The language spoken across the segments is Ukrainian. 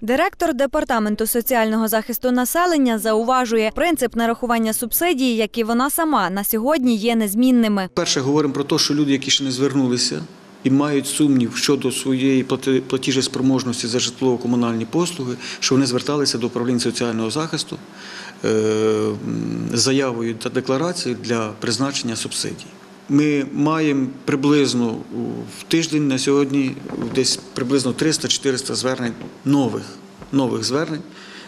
Директор департаменту соціального захисту населення зауважує, принцип нарахування субсидії, як і вона сама, на сьогодні є незмінними. Перше, говоримо про те, що люди, які ще не звернулися і мають сумнів щодо своєї платіжеспроможності за житлово-комунальні послуги, що вони зверталися до управління соціального захисту е, заявою та декларацією для призначення субсидій. Ми маємо приблизно в тиждень на сьогодні десь приблизно 300-400 звернень нових, нових звернень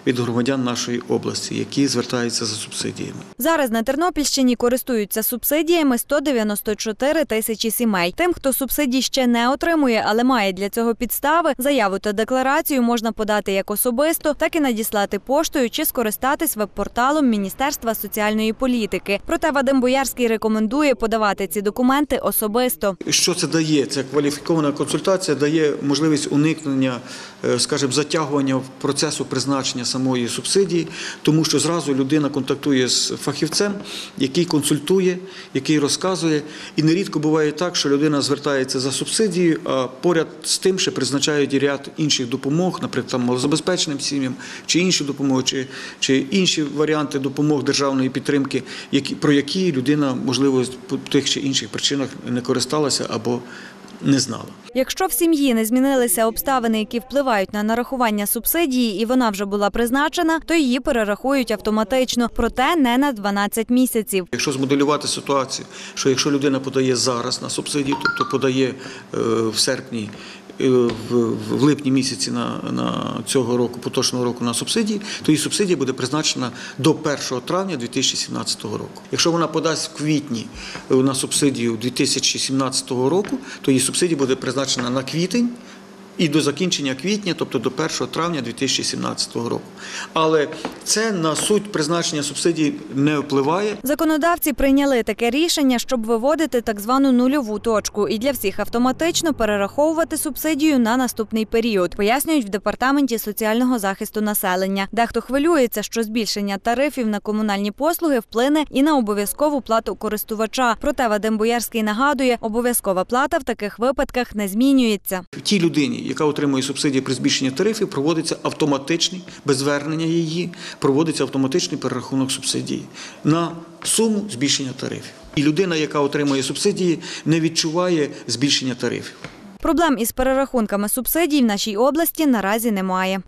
від громадян нашої області, які звертаються за субсидіями. Зараз на Тернопільщині користуються субсидіями 194 тисячі сімей. Тим, хто субсидій ще не отримує, але має для цього підстави, заяву та декларацію можна подати як особисто, так і надіслати поштою чи скористатись веб-порталом Міністерства соціальної політики. Проте Вадим Боярський рекомендує подавати ці документи особисто. Що це дає? Це кваліфікована консультація дає можливість уникнення, е, скажімо, затягування процесу призначення самої субсидії, тому що зразу людина контактує з фахівцем, який консультує, який розказує. І нерідко буває так, що людина звертається за субсидією, а поряд з тим ще призначають і ряд інших допомог, наприклад, там, малозабезпеченим сім'ям, чи інші допомоги, чи, чи інші варіанти допомог державної підтримки, які, про які людина, можливо, по тих чи інших причинах не користалася або не знала. Якщо в сім'ї не змінилися обставини, які впливають на нарахування субсидії, і вона вже була призначена, то її перерахують автоматично, проте не на 12 місяців. Якщо змоделювати ситуацію, що якщо людина подає зараз на субсидію, тобто подає е, в серпні, в, в липні місяці на, на цього року, поточного року на субсидії, то її субсидія буде призначена до 1 травня 2017 року. Якщо вона подасть в квітні е, на субсидію 2017 року, то її субсидія буде призначена на квітень. І до закінчення квітня, тобто до 1 травня 2017 року. Але це на суть призначення субсидій не впливає. Законодавці прийняли таке рішення, щоб виводити так звану нульову точку і для всіх автоматично перераховувати субсидію на наступний період, пояснюють в департаменті соціального захисту населення. Дехто хвилюється, що збільшення тарифів на комунальні послуги вплине і на обов'язкову плату користувача. Проте Вадим Боярський нагадує, обов'язкова плата в таких випадках не змінюється. Тій людині, яка отримує субсидії при збільшенні тарифів, проводиться автоматичний, без звернення її, проводиться автоматичний перерахунок субсидії на суму збільшення тарифів. І людина, яка отримує субсидії, не відчуває збільшення тарифів. Проблем із перерахунками субсидій в нашій області наразі немає.